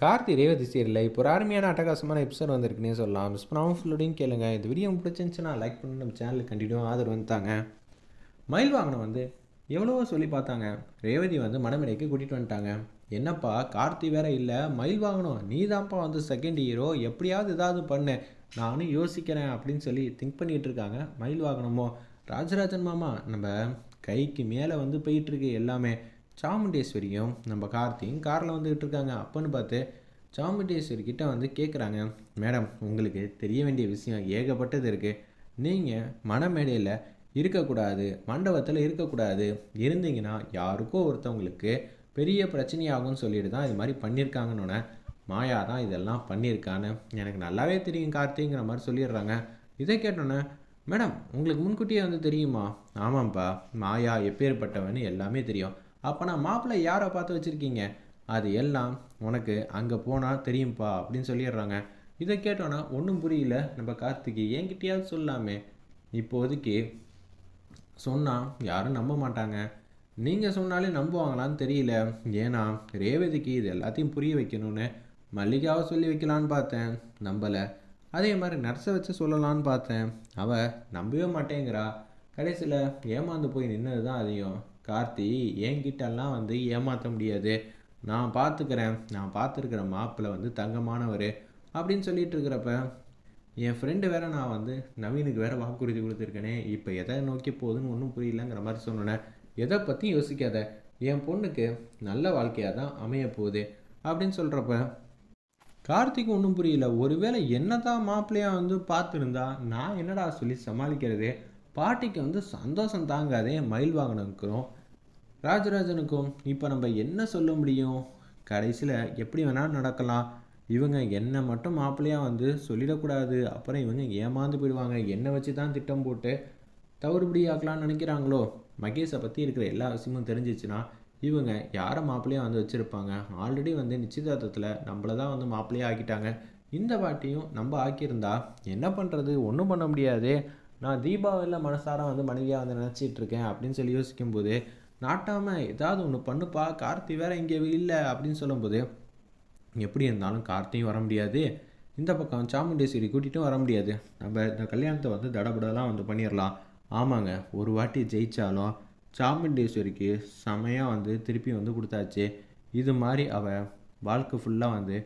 கார்த்தி ரேவதி சீரியலில் இப்போ ஒரு அருமையான அட்டகாசமான எபிசோட் வந்திருக்குன்னே சொல்லலாம். மிஸ் பண்ணாமல் ஃபுல்லோடையும் கேளுங்க. இந்த வீடியோ பிடிச்சிருந்துச்சுன்னா லைக் பண்ணி நம்ம சேனலுக்கு கண்டினியூ ஆதரவு வந்துட்டாங்க மயில் வாங்கின வந்து எவ்வளவோ சொல்லி பார்த்தாங்க. ரேவதி வந்து மணமேடைக்கு கூட்டிகிட்டு வந்துட்டாங்க. என்னப்பா கார்த்தி வேற இல்லை. மயில் வாங்கணும் நீ தான்ப்பா வந்து செகண்ட் ஹீரோ எப்படியாவது ஏதாவது பண்ணு. நானும் யோசிக்கிறேன் அப்படின்னு சொல்லி திங்க் பண்ணிகிட்டு இருக்காங்க மயில் வாகனமோ. ராஜராஜன் மாமா நம்ம கைக்கு மேலே வந்து போயிட்டுருக்கு எல்லாமே. சாமுண்டேஸ்வரியும் நம்ம கார்த்தியும் காரில் வந்துக்கிட்டு இருக்காங்க. அப்போன்னு பார்த்து சாமுண்டேஸ்வரி கிட்டே வந்து கேட்குறாங்க மேடம் உங்களுக்கு தெரிய வேண்டிய விஷயம் ஏகப்பட்டது இருக்குது நீங்கள் மனமேடையில் இருக்கக்கூடாது மண்டபத்தில் இருக்கக்கூடாது. இருந்தீங்கன்னா யாருக்கோ ஒருத்தவங்களுக்கு பெரிய பிரச்சனையாகும்னு சொல்லிட்டு தான் இது மாதிரி பண்ணியிருக்காங்கன்னு மாயா தான் இதெல்லாம் பண்ணியிருக்கான்னு எனக்கு நல்லாவே தெரியும் கார்த்திங்கிற மாதிரி சொல்லிடுறாங்க. இதை கேட்டோன்னே மேடம் உங்களுக்கு முன்கூட்டியே வந்து தெரியுமா? ஆமாம்ப்பா மாயா எப்பேற்பட்டவன்னு எல்லாமே தெரியும். அப்போ நான் மாப்பிள்ளை யாரை பார்த்து வச்சுருக்கீங்க? அது எல்லாம் உனக்கு அங்கே போனால் தெரியும்ப்பா அப்படின்னு சொல்லிடுறாங்க. இதை கேட்டோன்னா ஒன்றும் புரியல. நம்ம கார்த்திகை என்கிட்டயாவது சொல்லாமே. இப்போதைக்கு சொன்னால் யாரும் நம்ப மாட்டாங்க. நீங்கள் சொன்னாலே நம்புவாங்களான்னு தெரியல. ஏன்னா ரேவதிக்கு இது எல்லாத்தையும் புரிய வைக்கணும்னு மல்லிகாவை சொல்லி வைக்கலான்னு பார்த்தேன். நம்பலை. அதே மாதிரி நர்ஸை வச்சு சொல்லலான்னு பார்த்தேன். அவள் நம்பவே மாட்டேங்கிறா. கடைசியில் ஏமாந்து போய் நின்னது தான் அதிகம். கார்த்தி என்கிட்டலாம் வந்து ஏமாற்ற முடியாது. நான் பார்த்துக்கிறேன் நான் பார்த்துருக்குற மாப்பிள்ளை வந்து தங்கமானவர். அப்படின்னு சொல்லிட்டு இருக்கிறப்ப என் ஃப்ரெண்டு வேற நான் வந்து நவீனுக்கு வேற வாக்குறுதி கொடுத்துருக்கேனே. இப்போ எதை நோக்கி போகுதுன்னு ஒன்றும் புரியலங்கிற மாதிரி சொன்னேன் எதை பற்றி யோசிக்காத? என் பொண்ணுக்கு நல்ல வாழ்க்கையாக தான் அமைய போகுது. அப்படின்னு சொல்கிறப்ப கார்த்திக் ஒன்றும் புரியல. ஒருவேளை என்னதான் மாப்பிள்ளையாக வந்து பார்த்துருந்தா நான் என்னடா சொல்லி சமாளிக்கிறது? பாட்டிக்கு வந்து சந்தோஷம் தாங்காதே மயில் வாங்கினுக்கும் ராஜராஜனுக்கும் இப்போ நம்ம என்ன சொல்ல முடியும்? கடைசியில் எப்படி வேணாலும் நடக்கலாம். இவங்க என்னை மட்டும் மாப்பிள்ளையாக வந்து சொல்லிடக்கூடாது. அப்புறம் இவங்க ஏமாந்து போயிடுவாங்க. என்னை வச்சு தான் திட்டம் போட்டு தவறுபடி ஆக்கலாம்னு நினைக்கிறாங்களோ? மகேஷை பற்றி இருக்கிற எல்லா விஷயமும் தெரிஞ்சிச்சுன்னா இவங்க யாரை மாப்பிள்ளையாக வந்து வச்சுருப்பாங்க? ஆல்ரெடி வந்து நிச்சயதார்த்தத்தில் நம்மளை தான் வந்து மாப்பிள்ளையாக ஆக்கிட்டாங்க. இந்த வாட்டியும் நம்ம ஆக்கியிருந்தா என்ன பண்ணுறது ஒன்றும் பண்ண முடியாது. நான் தீபாவளியில் மனசார வந்து மனைவியாக வந்து நினச்சிட்டு இருக்கேன் அப்படின்னு சொல்லி யோசிக்கும்போது நாட்டாமல் ஏதாவது ஒன்று பண்ணுப்பா கார்த்தி வேற இங்கே இல்லை அப்படின்னு சொல்லும்போது எப்படி இருந்தாலும் கார்த்தியும் வர முடியாது. இந்த பக்கம் சாமுண்டேஸ்வரி கூட்டிகிட்டும் வர முடியாது. நம்ம இந்த கல்யாணத்தை வந்து தடபடலாம் வந்து பண்ணிடலாம் ஆமாங்க ஒரு வாட்டி ஜெயித்தாலும் சாமுண்டேஸ்வரிக்கு செமையாக வந்து திருப்பி வந்து கொடுத்தாச்சு. இது மாதிரி அவள் வாழ்க்கை ஃபுல்லாக வந்து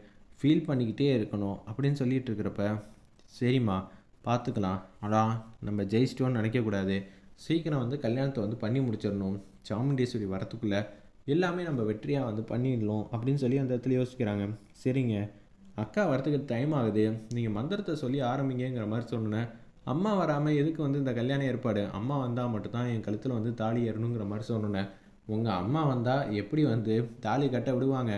ஃபீல் பண்ணிக்கிட்டே இருக்கணும் அப்படின்னு சொல்லிகிட்டு இருக்கிறப்ப சரிம்மா பார்த்துக்கலாம். ஆனால் நம்ம ஜெயிச்சிட்டோன்னு நினைக்கக்கூடாது சீக்கிரம் வந்து கல்யாணத்தை வந்து பண்ணி முடிச்சிடணும். சாமுண்டீஸ்வரி வரத்துக்குள்ளே எல்லாமே நம்ம வெற்றியாக வந்து பண்ணிடலாம் அப்படின்னு சொல்லி அந்த இடத்துல யோசிக்கிறாங்க. சரிங்க. அக்கா வரத்துக்கு டைம் ஆகுது. நீங்கள் மந்திரத்தை சொல்லி ஆரம்பிங்கிற மாதிரி சொன்னேன் அம்மா வராமல் எதுக்கு வந்து இந்த கல்யாண ஏற்பாடு? அம்மா வந்தால் மட்டும்தான் என் கழுத்தில் வந்து தாலி ஏறணுங்கிற மாதிரி சொன்னேன் உங்கள் அம்மா வந்தால் எப்படி வந்து தாலி கட்ட விடுவாங்க?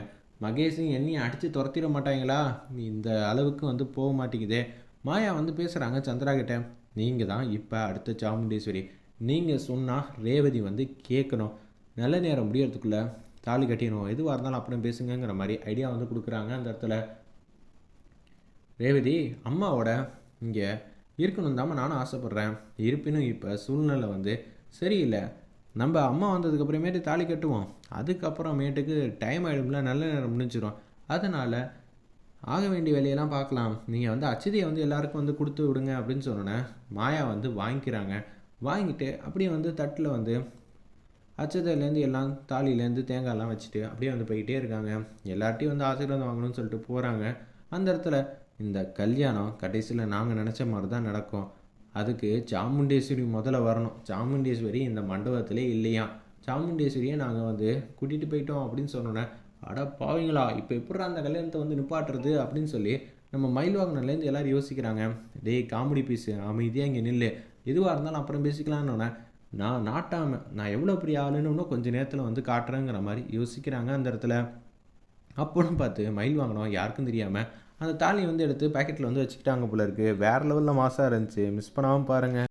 மகேஷும் என்னையும் அடித்து துரத்திட மாட்டாங்களா? நீ இந்த அளவுக்கு வந்து போக மாட்டேங்குதே. மாயா வந்து பேசுகிறாங்க சந்திரா கிட்ட நீங்கள் தான் இப்போ அடுத்த சாமுண்டீஸ்வரி. நீங்கள் சொன்னால் ரேவதி வந்து கேட்கணும் நல்ல நேரம் முடியறதுக்குள்ளே தாலி கட்டிடணும். எதுவாக இருந்தாலும் அப்புறம் பேசுங்கிற மாதிரி ஐடியா வந்து கொடுக்குறாங்க அந்த இடத்துல. ரேவதி அம்மாவோட இங்கே இருக்கணும் தாம நானும் ஆசைப்பட்றேன். இருப்பினும் இப்போ சூழ்நிலை வந்து சரியில்லை. நம்ம அம்மா வந்ததுக்கப்புறமேட்டு தாலி கட்டுவோம். அதுக்கப்புறமேட்டுக்கு டைம் ஆகிடும்ல நல்ல நேரம் முடிஞ்சிடும் அதனால் ஆக வேண்டிய வேலையெல்லாம் பார்க்கலாம். நீங்கள் வந்து அச்சதியை வந்து எல்லாருக்கும் வந்து கொடுத்து விடுங்க அப்படின்னு சொன்னோன்னே மாயா வந்து வாங்கிக்கிறாங்க. வாங்கிட்டு அப்படியே வந்து தட்டில் வந்து அச்சதையிலேருந்து எல்லாம் தாலியிலேருந்து தேங்காயெல்லாம் வச்சுட்டு அப்படியே வந்து போய்கிட்டே இருக்காங்க. எல்லார்ட்டையும் வந்து ஆசீர்வாதம் வாங்கணும்னு சொல்லிட்டு போகிறாங்க அந்த இடத்துல இந்த கல்யாணம் கடைசியில் நாங்கள் நினச்ச மாதிரி தான் நடக்கும். அதுக்கு சாமுண்டேஸ்வரி முதல்ல வரணும். சாமுண்டேஸ்வரி இந்த மண்டபத்திலே இல்லையா சாமுண்டேஸ்வரியை நாங்கள் வந்து கூட்டிகிட்டு போயிட்டோம் அப்படின்னு சொன்னோன்னே அட பாவீங்களா இப்போ எப்படி அந்த கல்யாணத்தை வந்து நிப்பாட்டுறது அப்படின்னு சொல்லி நம்ம மயில் வாங்கினதுலேருந்து எல்லோரும் யோசிக்கிறாங்க. டேய் காமெடி பீஸு அமைதியாக இங்கே நில்லு. எதுவாக இருந்தாலும் அப்புறம் பேசிக்கலான்னு நான் நாட்டாமல் நான் எவ்வளோ பெரிய ஆளுன்னு இன்னும் கொஞ்சம் நேரத்தில் வந்து காட்டுறேங்கிற மாதிரி யோசிக்கிறாங்க அந்த இடத்துல. அப்போன்னு பார்த்து மயில் வாங்கினோம் யாருக்கும் தெரியாமல் அந்த தாலியை வந்து எடுத்து பேக்கெட்டில் வந்து வச்சுக்கிட்டாங்க போல இருக்குது வேறு லெவலில் மாசாக இருந்துச்சு. மிஸ் பண்ணாமல் பாருங்கள்